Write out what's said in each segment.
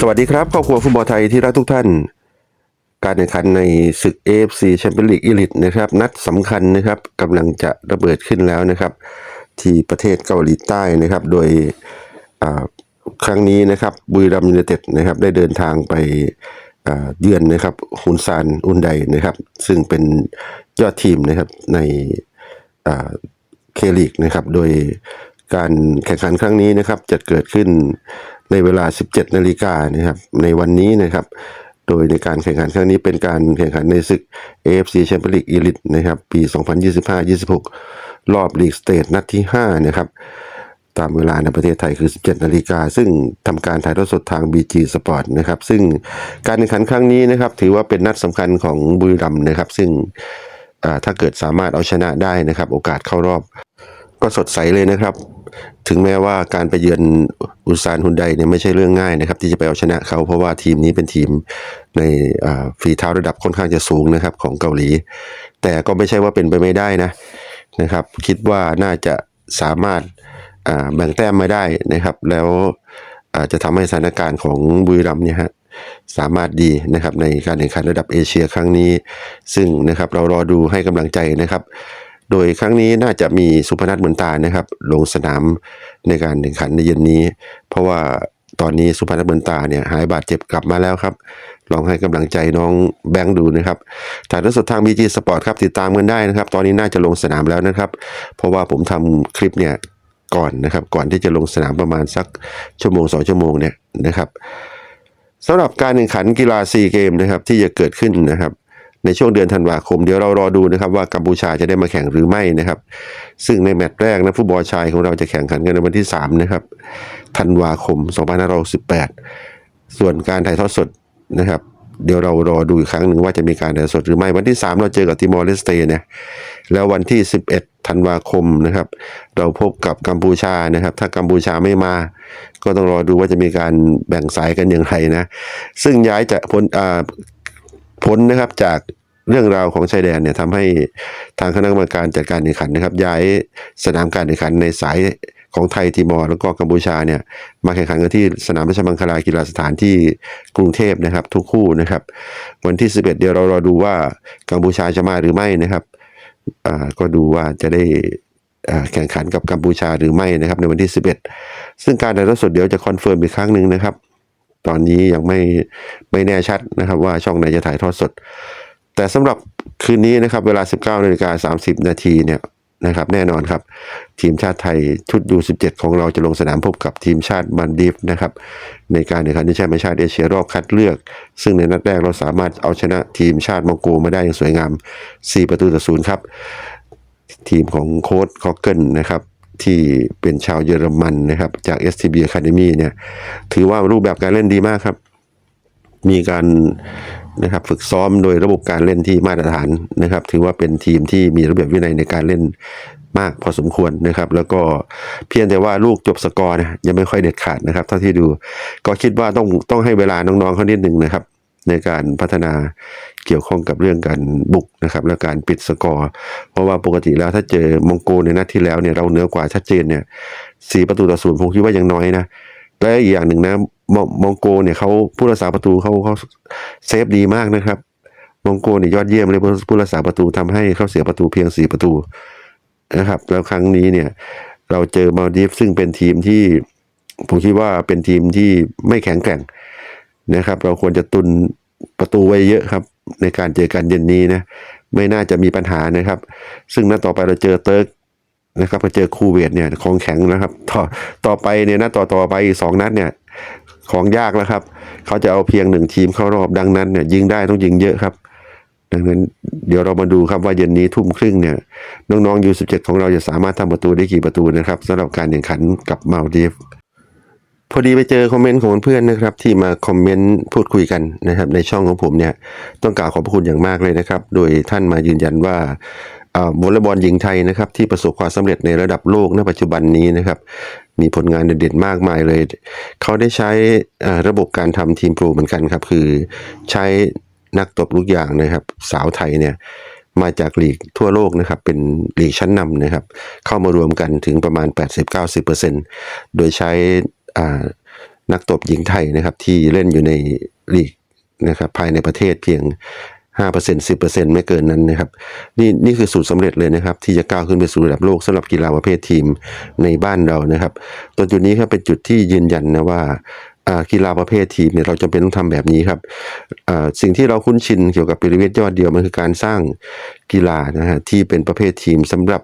สวัสดีครับครอบครัวฟุตบอลไทยที่รักทุกท่าน การแข่งขันในศึก AFC แชมเปี้ยนลีกอีลิตนะครับ นัดสำคัญนะครับกำลังจะระเบิดขึ้นแล้วนะครับ ที่ประเทศเกาหลีใต้นะครับ โดยครั้งนี้นะครับบุรีรัมย์ยูไนเต็ดนะครับ ได้เดินทางไปเยือนนะครับฮุนซานอุนไดนะครับ ซึ่งเป็นยอดทีมนะครับในเคลีกนะครับ โดย การแข่งขันครั้งนี้นะครับจะเกิดขึ้นในเวลา 17 นาฬิกานะครับ ในวันนี้นะครับ โดยในการแข่งขันครั้งนี้เป็นการแข่งขันในศึก AFC Champions League Elite นะครับ ปี 2025-26 รอบลีกสเตทนัดที่ 5 นะครับ ตามเวลาในประเทศไทยคือ 17 นาฬิกา ซึ่งทำการถ่ายทอดสดทาง BG Sport นะครับ ซึ่งการแข่งขันครั้งนี้นะครับ ถือว่าเป็นนัดสำคัญของบุรีรัมย์นะครับ ซึ่งถ้าเกิดสามารถเอาชนะได้นะครับ โอกาสเข้ารอบก็สดใสเลยนะครับ ถึงแม้ว่าการไปเยือนอุซานฮุนไดเนี่ยไม่ใช่เรื่องง่ายนะครับ ที่จะไปเอาชนะเขาเพราะว่าทีมนี้เป็นทีมในฝีเท้าระดับค่อนข้างจะสูงนะครับของเกาหลี แต่ก็ไม่ใช่ว่าเป็นไปไม่ได้นะนะครับ คิดว่าน่าจะสามารถแบ่งแต้มมาได้นะครับ แล้วอาจจะทำให้สถานการณ์ของบุรีรัมเนี่ยฮะสามารถดีนะครับในการแข่งขันระดับเอเชียครั้งนี้ ซึ่งนะครับเรารอดูให้กำลังใจนะครับ โดยครั้งนี้น่าจะมีสุพนัทเหมือนตานะครับ ลงสนามในการแข่งขันในเย็นนี้ เพราะว่าตอนนี้สุพนัทเหมือนตาเนี่ยหายบาดเจ็บกลับมาแล้วครับ ลองให้กำลังใจน้องแบงค์ดูนะครับถ่ายทอดสดทาง BG Sport ครับติดตามกันได้นะครับ ตอนนี้น่าจะลงสนามแล้วนะครับ เพราะว่าผมทำคลิปเนี่ยก่อนนะครับ ก่อนที่จะลงสนามประมาณสักชั่วโมงสองชั่วโมงเนี่ยนะครับสำหรับการแข่งขันกีฬาซีเกมนะครับที่จะเกิดขึ้นนะครับ ในช่วงเดือนธันวาคมเดี๋ยวเรารอดูนะครับว่ากัมพูชาจะได้มาแข่งหรือไม่นะครับ ซึ่งในแมตช์แรกนะฟุตบอลชายของเราจะแข่งขันกันในวันที่ 3 นะครับธันวาคม 2518 ส่วนการถ่ายทอดสดนะครับ เดี๋ยวเรารอดูอีกครั้งหนึ่งว่าจะมีการถ่ายทอสดหรือไม่วันที่ 3 เราเจอกับติมอร์เลสเตเนี่ยแล้ววันที่ 11 ธันวาคมนะครับ เราพบกับกัมพูชานะครับ ถ้ากัมพูชาไม่มา ก็ต้องรอดูว่าจะมีการแบ่งสายกันอย่างไรนะ ซึ่งย้ายจากพ้นอ่า พ้นนะครับจากเรื่องราวของชายแดนเนี่ยทำให้ทางคณะกรรมการจัดการแข่งขันนะครับ ย้ายสนามการแข่งขันในสายของไทยติมอร์แล้วก็กัมพูชาเนี่ยมาแข่งขันกันที่สนามราชมังคลากีฬาสถานที่กรุงเทพนะครับ ทุกคู่นะครับ วันที่ 11 เดี๋ยวเรารอดูว่ากัมพูชาจะมาหรือไม่นะครับอ่าก็ดูว่าจะได้อ่าแข่งขันกับกัมพูชาหรือไม่นะครับในวันที่ 11 ซึ่งการถ่ายทอดสดเดี๋ยวจะคอนเฟิร์มอีกครั้งหนึ่งนะครับ ตอนนี้ยังไม่ไม่แน่ชัดนะครับว่าช่องไหนจะถ่ายทอดสด แต่สำหรับคืนนี้นะครับเวลา 19นาฬิกา30 นาทีเนี่ยนะครับแน่นอนครับ ทีมชาติไทยชุดยู17 ของเราจะลงสนามพบกับทีมชาติบันดีฟนะครับในการแข่งขันที่แชมป์ชาติเอเชียรอบคัดเลือก ซึ่งในนัดแรกเราสามารถเอาชนะทีมชาติมองโกมาได้อย่างสวยงาม 4 ประตูต่อศูนย์ครับ ทีมของโค้ชคอกเกิลนะครับ ที่เป็นชาวเยอรมันนะครับ จาก STB Academy เนี่ย ถือว่ารูปแบบการเล่นดีมากครับ มีการนะครับฝึกซ้อมโดยระบบการเล่นที่มาตรฐานนะครับ ถือว่าเป็นทีมที่มีระเบียบวินัยในการเล่นมากพอสมควรนะครับ แล้วก็เพียงแต่ว่าลูกจบสกอร์เนยยังไม่ค่อยเด็ดขาดนะครับ เท่าที่ดูก็คิดว่าต้องต้องให้เวลาน้องๆเขานิดหนึ่งนะครับ ในการพัฒนาเกี่ยวข้องกับเรื่องการบุกนะครับและการปิดสกอร์ เพราะว่าปกติแล้วถ้าเจอมองโกในนัดที่แล้วเนี่ยเราเหนือกว่าชัดเจนเนี่ยสี่ประตูต่อศูนย์ผมคิดว่ายังน้อยนะและอีกอย่างหนึ่งนะมองมองโกเนี่ยเขาผู้รักษาประตูเขาเขาเซฟดีมากนะครับมองโกเนี่ยยอดเยี่ยมเลยผู้ผู้รักษาประตูทำให้เขาเสียประตูเพียงสี่ประตูนะครับแล้วครั้งนี้เนี่ยเราเจอมาดีฟซึ่งเป็นทีมที่ผมคิดว่าเป็นทีมที่ไม่แข็งแกร่งนะครับ เราควรจะตุน ประตูไว้เยอะครับ ในการเจอกันเย็นนี้นะไม่น่าจะมีปัญหานะครับ ซึ่งนัดต่อไปเราเจอเติร์กนะครับมาเจอคูเวตเนี่ยของแข็งนะครับ ต่อต่อไปเนี่ยนัดต่อต่อไปสองนัดเนี่ยของยากแล้วครับ เขาจะเอาเพียงหนึ่งทีมเข้ารอบดังนั้นเนี่ยยิงได้ต้องยิงเยอะครับ ดังนั้นเดี๋ยวเรามาดูครับว่าเย็นนี้ทุ่มครึ่งเนี่ยน้องๆยูสิบเจ็ดของเราจะสามารถทำประตูได้กี่ประตูนะครับสำหรับการแข่งขันกับมาลดีฟ พอดีไปเจอคอมเมนต์ของเพื่อนนะครับ ที่มาคอมเมนต์พูดคุยกันนะครับ ในช่องของผมเนี่ยต้องกล่าวขอบพระคุณอย่างมากเลยนะครับ โดยท่านมายืนยันว่าวอลเลย์บอลหญิงไทยนะครับที่ประสบความสำเร็จในระดับโลกณปัจจุบันนี้นะครับ มีผลงานเด่นๆมากมายเลย เขาได้ใช้ระบบการทำทีมโปรเหมือนกันครับ คือใช้นักตบลูกยางนะครับ สาวไทยเนี่ยมาจากลีกทั่วโลกนะครับ เป็นลีกชั้นนำนะครับ เข้ามารวมกันถึงประมาณ 80-90%โดยใช้ นักตบหญิงไทยนะครับที่เล่นอยู่ในลีกนะครับภายในประเทศเพียง 5% 10%ไม่เกินนั้นนะครับนี่นี่คือสูตรสำเร็จเลยนะครับ ที่จะก้าวขึ้นไปสู่ระดับโลกสำหรับกีฬาประเภททีมในบ้านเรานะครับตัวจุดนี้ครับเป็นจุดที่ยืนยันนะว่ากีฬาประเภททีมเนี่ยเราจำเป็นต้องทำแบบนี้ครับสิ่งที่เราคุ้นชินเกี่ยวกับปิรเวทยอดเดียวมันคือการสร้างกีฬานะฮะที่เป็นประเภททีมสำหรับ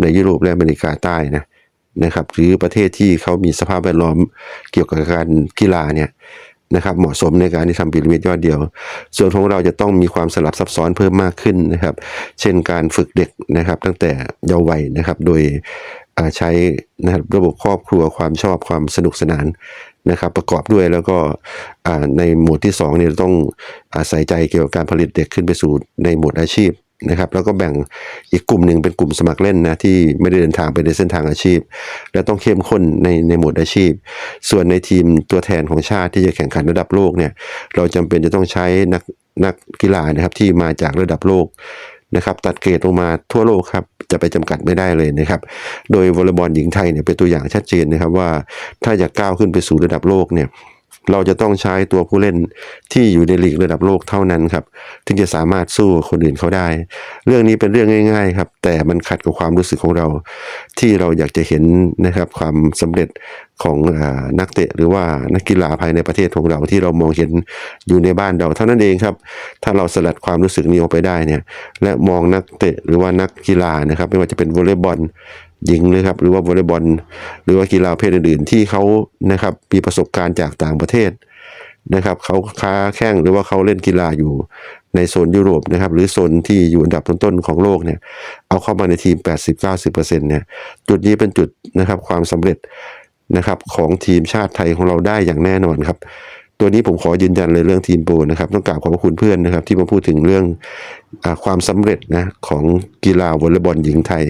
ในยุโรปและอเมริกาใต้นะ นะครับหรือประเทศที่เขามีสภาพแวดล้อมเกี่ยวกับการกีฬาเนี่ยนะครับเหมาะสมในการที่ทำปิรมิดยอดเดียว ส่วนของเราจะต้องมีความสลับซับซ้อนเพิ่มมากขึ้นนะครับ เช่นการฝึกเด็กนะครับ ตั้งแต่เยาว์วัยนะครับ โดยใช้นะครับระบบครอบครัวความชอบความสนุกสนานนะครับ ประกอบด้วยแล้วก็ในหมวดที่2เนี่ยเราต้องอาศัยใจเกี่ยวกับการผลิตเด็กขึ้นไปสู่ในหมวดอาชีพ นะครับแล้วก็แบ่งอีกกลุ่มหนึ่งเป็นกลุ่มสมัครเล่นนะที่ไม่ได้เดินทางไปในเส้นทางอาชีพ และต้องเข้มข้นในในหมวดอาชีพ ส่วนในทีมตัวแทนของชาติที่จะแข่งขันระดับโลกเนี่ยเราจำเป็นจะต้องใช้นักนักกีฬานะครับที่มาจากระดับโลกนะครับตัดเกรดลงมาทั่วโลกครับจะไปจำกัดไม่ได้เลยนะครับ โดยวอลเลย์บอลหญิงไทยเนี่ยเป็นตัวอย่างชัดเจนนะครับว่าถ้าอยากก้าวขึ้นไปสู่ระดับโลกเนี่ย เราจะต้องใช้ตัวผู้เล่นที่อยู่ในลีกระดับโลกเท่านั้นครับถึงจะสามารถสู้คนอื่นเขาได้ เรื่องนี้เป็นเรื่องง่าย ๆ ครับ แต่มันขัดกับความรู้สึกของเรา ที่เราอยากจะเห็นนะครับความสำเร็จของอนักเตะหรือว่านักกีฬาภายในประเทศของเราที่เรามองเห็นอยู่ในบ้านเราเท่านั้นเองครับ ถ้าเราสลัดความรู้สึกนี้ออกไปได้เนี่ยและมองนักเตะหรือว่านักกีฬานะครับ ไม่ว่าจะเป็นวอลเลย์บอล หญิงเลยครับ หรือว่าวอลเลย์บอล หรือว่ากีฬาเพศอื่นๆ ที่เขานะครับมีประสบการณ์จากต่างประเทศนะครับเขาค้าแข่งหรือว่าเขาเล่นกีฬาอยู่ในโซนยุโรปนะครับ หรือโซนที่อยู่อันดับต้นๆของโลกเนี่ยเอาเข้ามาในทีม 80-90%เนี่ยจุดนี้เป็นจุดนะครับความสำเร็จนะครับของทีมชาติไทยของเราได้อย่างแน่นอนครับ ตัวนี้ผมขอยืนยันเลยเรื่องทีมโปรนะครับต้องกราบขอบพระคุณเพื่อนนะครับ ที่มาพูดถึงเรื่องอความสำเร็จนะของกีฬาวอลเลย์บอลหญิงไทย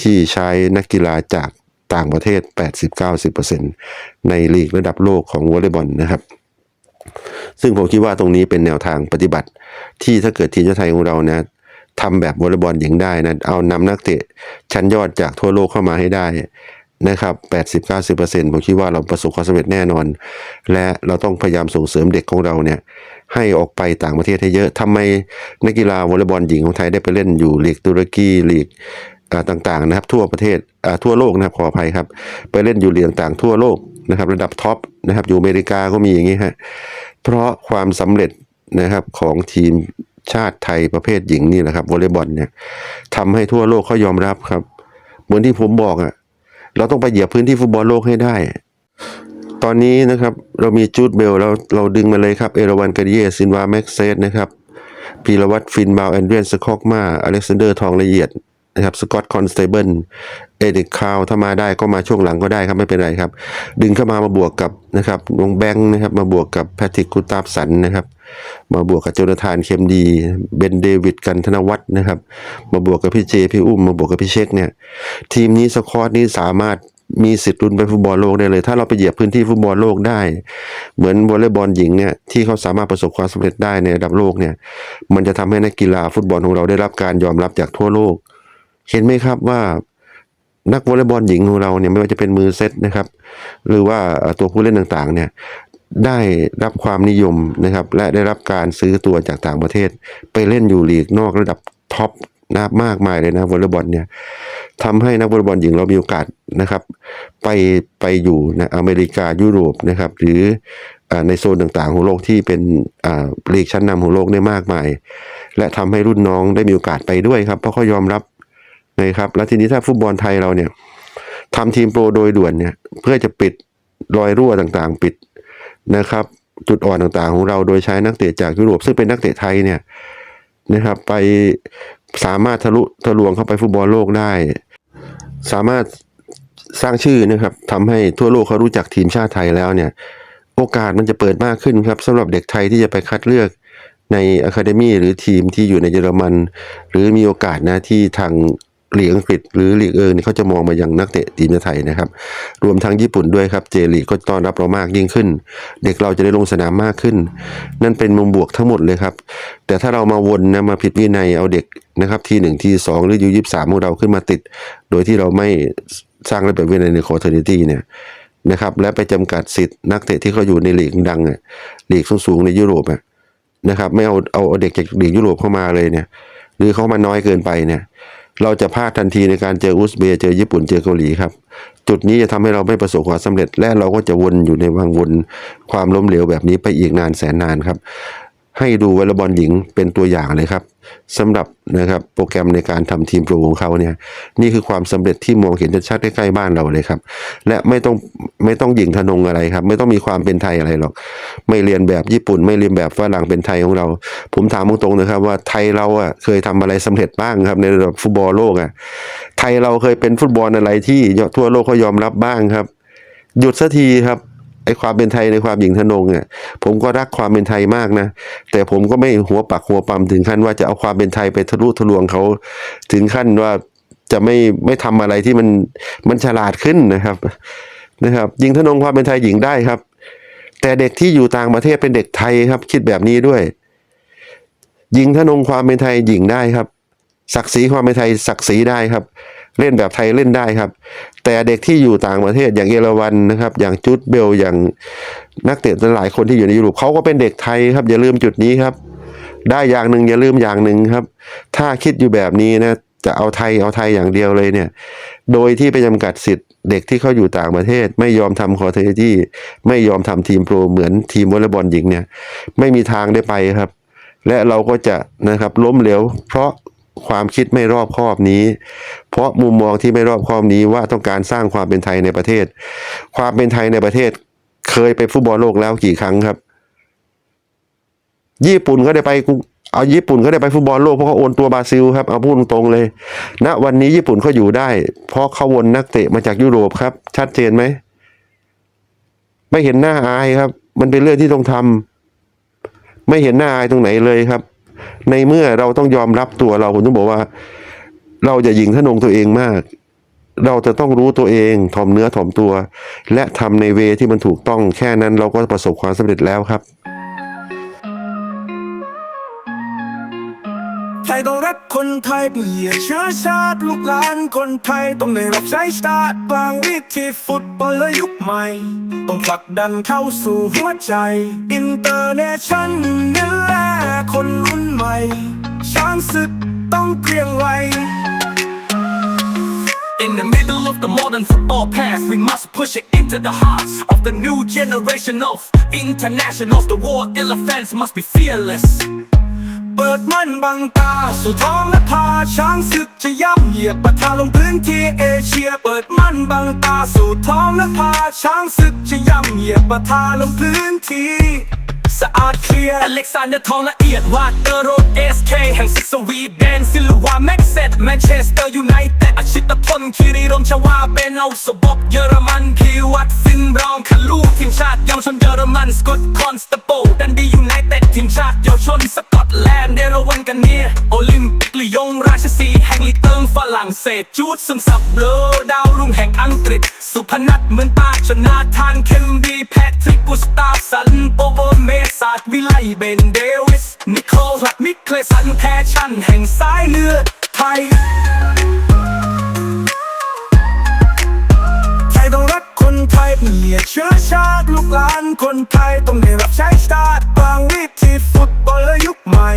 ที่ใช้นักกีฬาจากต่างประเทศ 80-90%ในลีกระดับโลกของวอลเลย์บอลนะครับซึ่งผมคิดว่าตรงนี้เป็นแนวทางปฏิบัติ ที่ถ้าเกิดทีมชาติไทยของเรานะทำแบบวอลเลย์บอลหญิงได้นะเอานำนักเตะชั้นยอดจากทั่วโลกเข้ามาให้ได้ นะครับ80-90%ผมคิดว่าเราประสบความสำเร็จแน่นอน และเราต้องพยายามส่งเสริมเด็กของเราเนี่ยให้ออกไปต่างประเทศให้เยอะทำไมนักกีฬาวอลเลย์บอลหญิงของไทยได้ไปเล่นอยู่ลีกตุรกีลีกอ่าต่างๆนะครับ ทั่วประเทศทั่วโลกนะครับขออภัยครับ ไปเล่นอยู่เลีกต่างทั่วโลกนะครับ ระดับท็อปนะครับอยู่อเมริกาก็มีอย่างนี้ฮะเพราะความสำเร็จนะครับของทีมชาติไทยประเภทหญิงนี่แหละครับวอลเลย์บอลเนี่ยทำให้ทั่วโลกเขายอมรับครับเหมือนที่ผมบอกอะ่ะ เราต้องไปเหยียบพื้นที่ฟุตบอลโลกให้ได้ ตอนนี้นะครับเรามีจูดเบลแล้วเราดึงมาเลยครับเอราวันกาดิเยซินวาแม็กเซสนะครับพีรวัตรฟินบาวแอนเดรียนสคอกมาอเล็กซานเดอร์ทองละเอียดนะครับสกอตคอนสเตเบิลเอเดกคาวถ้ามาได้ก็มาช่วงหลังก็ได้ครับไม่เป็นไรครับ ดึงเข้ามามาบวกกับนะครับวงแบงค์นะครับมาบวกกับแพทริกกุตาบสันนะครับ มาบวกกับโจนาธานเคมดี เบนเดวิดกันธนวัฒน์นะครับ มาบวกกับพี่เจพี่อุ้มมาบวกกับพี่เช็คเนี่ยทีมนี้สควอตนี้สามารถมีสิทธิ์ลุ้นไปฟุตบอลโลกได้เลย ถ้าเราไปเหยียบพื้นที่ฟุตบอลโลกได้ เหมือนวอลเลย์บอลหญิงเนี่ยที่เขาสามารถประสบความสำเร็จได้ในระดับโลกเนี่ย มันจะทำให้นักกีฬาฟุตบอลของเราได้รับการยอมรับจากทั่วโลก เห็นไหมครับว่านักวอลเลย์บอลหญิงของเราเนี่ยไม่ว่าจะเป็นมือเซตนะครับ หรือว่าตัวผู้เล่นต่างๆเนี่ย ได้รับความนิยมนะครับ และได้รับการซื้อตัวจากต่างประเทศ ไปเล่นอยู่ลีกนอกระดับท็อปนะมากมายเลยนะวอลเลย์บอลเนี่ยทำให้นักวอลเลย์บอลหญิงเรามีโอกาสนะครับ ไปไปอยู่ในอเมริกายุโรปนะครับ หรืออในโซนต่างๆของโลกที่เป็นลีกชั้นนำของโลกได้มากมาย และทำให้รุ่นน้องได้มีโอกาสไปด้วยครับ เพราะเขายอมรับนะครับ แล้วทีนี้ถ้าฟุตบอลไทยเราเนี่ยทำทีมโปรโดยด่วนเนี่ยเพื่อจะปิดรอยรั่วต่างๆ ปิด นะครับ จุดอ่อนต่างๆของเราโดยใช้นักเตะจากยุโรปซึ่งเป็นนักเตะไทยเนี่ยนะครับ ไปสามารถทะลุทะลวงเข้าไปฟุตบอลโลกได้ สามารถสร้างชื่อนะครับทำให้ทั่วโลกเขารู้จักทีมชาติไทยแล้วเนี่ย โอกาสมันจะเปิดมากขึ้นครับสำหรับเด็กไทยที่จะไปคัดเลือกในอะคาเดมีหรือทีมที่อยู่ในเยอรมัน หรือมีโอกาสนะที่ทาง ลีกอังกฤษหรือลีกเอิงเนี่ยเขาจะมองมายังนักเตะทีมชาติไทยนะครับ รวมทั้งญี่ปุ่นด้วยครับเจลีกก็ต้อนรับเรามากยิ่งขึ้น เด็กเราจะได้ลงสนามมากขึ้น นั่นเป็นมุมบวกทั้งหมดเลยครับ แต่ถ้าเรามาวนนะมาผิดวินัยเอาเด็กนะครับทีหนึ่งทีสองหรือยูยี่สามของเราขึ้นมาติด โดยที่เราไม่สร้างระเบียบวินัยในคอร์เทอร์นิตี้เนี่ยนะครับและไปจำกัดสิทธิ์นักเตะที่เขาอยู่ในลีกดังอะลีกสูงๆในยุโรปอะนะครับไม่เอาเอาเอาเด็กจากลีกยุโรปเข้ามาเลยเนี่ย หรือเขามาน้อยเกินไปเนี่ย เราจะพลาดทันทีในการเจออุซเบย์เจอญี่ปุ่นเจอเกาหลีครับ จุดนี้จะทำให้เราไม่ประสบความสำเร็จ และเราก็จะวนอยู่ในวังวนความล้มเหลวแบบนี้ไปอีกนานแสนนานครับ ให้ดูวอลเลย์บอลหญิงเป็นตัวอย่างเลยครับสำหรับนะครับโปรแกรมในการทำทีมโปรของเขาเนี่ยนี่คือความสำเร็จที่มองเห็นชัดใกล้ๆบ้านเราเลยครับ และไม่ต้องไม่ต้องหยิงทนงอะไรครับ ไม่ต้องมีความเป็นไทยอะไรหรอก ไม่เรียนแบบญี่ปุ่น ไม่เรียนแบบฝรั่งเป็นไทยของเรา ผมถามตรงๆนะครับว่าไทยเราอะเคยทำอะไรสำเร็จบ้างครับในระดับฟุตบอลโลกอะไทยเราเคยเป็นฟุตบอลอะไรที่ทั่วโลกเขายอมรับบ้างครับ หยุดสักทีครับ ไอความเป็นไทยในความหญิงทนงเนี่ยผมก็รักความเป็นไทยมากนะ แต่ผมก็ไม่หัวปักหัวปั๊มถึงขั้นว่าจะเอาความเป็นไทยไปทะลุทะลวงเขา ถึงขั้นว่าจะไม่ไม่ทำอะไรที่มันมันฉลาดขึ้นนะครับนะครับ หญิงทนงความเป็นไทยหญิงได้ครับ แต่เด็กที่อยู่ต่างประเทศเป็นเด็กไทยครับ คิดแบบนี้ด้วย หญิงทนงความเป็นไทยหญิงได้ครับ ศักดิ์ศรีความเป็นไทยศักดิ์ศรีได้ครับ เล่นแบบไทยเล่นได้ครับ แต่เด็กที่อยู่ต่างประเทศอย่างเอราวันนะครับ อย่างจุดเบลอย่างนักเตะหลายคนที่อยู่ในยุโรปเขาก็เป็นเด็กไทยครับ อย่าลืมจุดนี้ครับ ได้อย่างหนึ่งอย่าลืมอย่างหนึ่งครับ ถ้าคิดอยู่แบบนี้นะจะเอาไทยเอาไทยอย่างเดียวเลยเนี่ย โดยที่ไปจำกัดสิทธิ์เด็กที่เขาอยู่ต่างประเทศ ไม่ยอมทำคอร์เทที่ไม่ยอมทำทีมโปรเหมือนทีมวอลเลย์บอลหญิงเนี่ย ไม่มีทางได้ไปครับ และเราก็จะนะครับล้มเหลวเพราะ ความคิดไม่รอบคอบนี้ เพราะมุมมองที่ไม่รอบคอบนี้ว่าต้องการสร้างความเป็นไทยในประเทศ ความเป็นไทยในประเทศ เคยไปฟุตบอลโลกแล้วกี่ครั้งครับ ญี่ปุ่นเขาได้ไปเอาญี่ปุ่นเขาได้ไปฟุตบอลโลกเพราะเขาโอนตัวบราซิลครับเอาพูดตรงๆเลยณวันนี้ญี่ปุ่นเขาอยู่ได้ เพราะเขาวนนักเตะมาจากยุโรปครับ ชัดเจนไหมไม่เห็นหน้าอายครับ มันเป็นเรื่องที่ต้องทำไม่เห็นหน้าอายตรงไหนเลยครับ ในเมื่อเราต้องยอมรับตัวเราผมต้องบอกว่า เราจะยิงทะนงตัวเองมาก เราจะต้องรู้ตัวเองถ่อมเนื้อถ่อมตัว และทำในเวที่มันถูกต้องแค่นั้นเราก็ประสบความสำเร็จแล้วครับ ทยต้องรักคนไทยเปลี่ยนเชื้อชาติลูกหลานคนไทยต้องได้รับใช้ชาติบางวิธีฟุตบอลและยุคใหม่ ต้องผลักดันเข้าสู่หัวใจอินเตอร์เนชั่นนี่แลคนรุ่นใหม่ ช้างศึกต้องเกรียงไว In the middle of the modern football past, we must push it into the hearts of the new generation of internationals. The war elephants must be fearless. เปิดมั่นบังตา สู่ท้องและพาช้างศึกจะย่ำเหยียบปะทาลงพื้นที่เอเชีย เปิดมั่นบังตา สู่ท้องและพาช้างศึกจะย่ำเหยียบปะทาลงพื้นที่ สะอาดเคลียร์อเล็กซานเดอร์ทองละเอียดวาดเตอร์โรดเอสเคแห่งซิกสวีเดนซิลวาแม็กเซตแมนเชสเตอร์ยูไนเต็ดอาชิตพลคิริรมชวาเป็นเอาสบกเยอรมันพีวัตฟินบรองคาลูทีมชาติเยาวชนเยอรมันสกอตคอนสเตโปดันดียูไนเต็ดทีมชาติเยาวชนสกอตแลนด์เดรวันกันเนียโอลิมปิกลียงราชสีแห่งลีกเติงฝรั่งเศสจูดซึมซับเบลอดาวรุ่งแห่งอังกฤษ สุพนัทเหมือนตาชนาทานเคมบีแพทริกกุสตาฟสันโปโบเมสศาดวิไลเบนเดวิส นิโคลัดมิเคลสันแพชชั่นแห่งสายเลือดไทยไทยต้องรักคนไทยเปลี่ยเชื้อชาติลูกหลานคนไทยต้องได้รับใช้ชาติบางวิธีฟุตบอลและยุคใหม่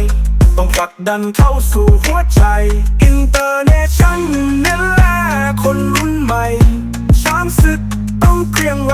ต้องผลักดันเข้าสู่หัวใจอินเตอร์เนชั่นนี่แลคนรุ่นใหม่ช้างศึกต้องเกรียงไว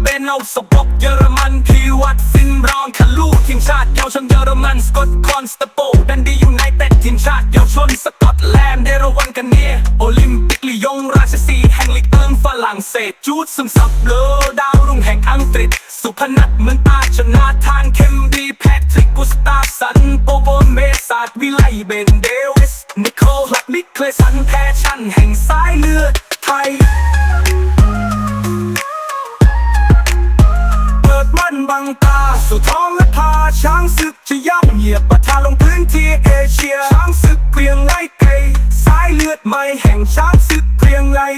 เบนเอาสบกเยอรมันพีวัตฟินรองคาลูทีมชาติเยาวชนเยอรมันสกอตคอนสเตโปดันดียูไนเต็ดทีมชาติเยาวชนสกอตแลนด์เดรวันกันเนียโอลิมปิกลียงราชสีแห่งลีกเอิงฝรั่งเศสจูดซึมซับเลอดาวรุ่งแห่งอังกฤษ สุพนัทเหมือนตาชนาทานเคมบีแพทริกกุสตาสันโปโบเมสาดวิไลเบนเดวิสนิโคลัดมิเคลสันแพชชั่นแห่งสายเลือดไทเสู่ท้องและพาช้างศึกจะย่ำเหยียบประทาลงพื้นที่เอเชียช้างศึกเพียงไล่ไกลสายเลือดใหม่แห่งช้างศึกเพียงไล่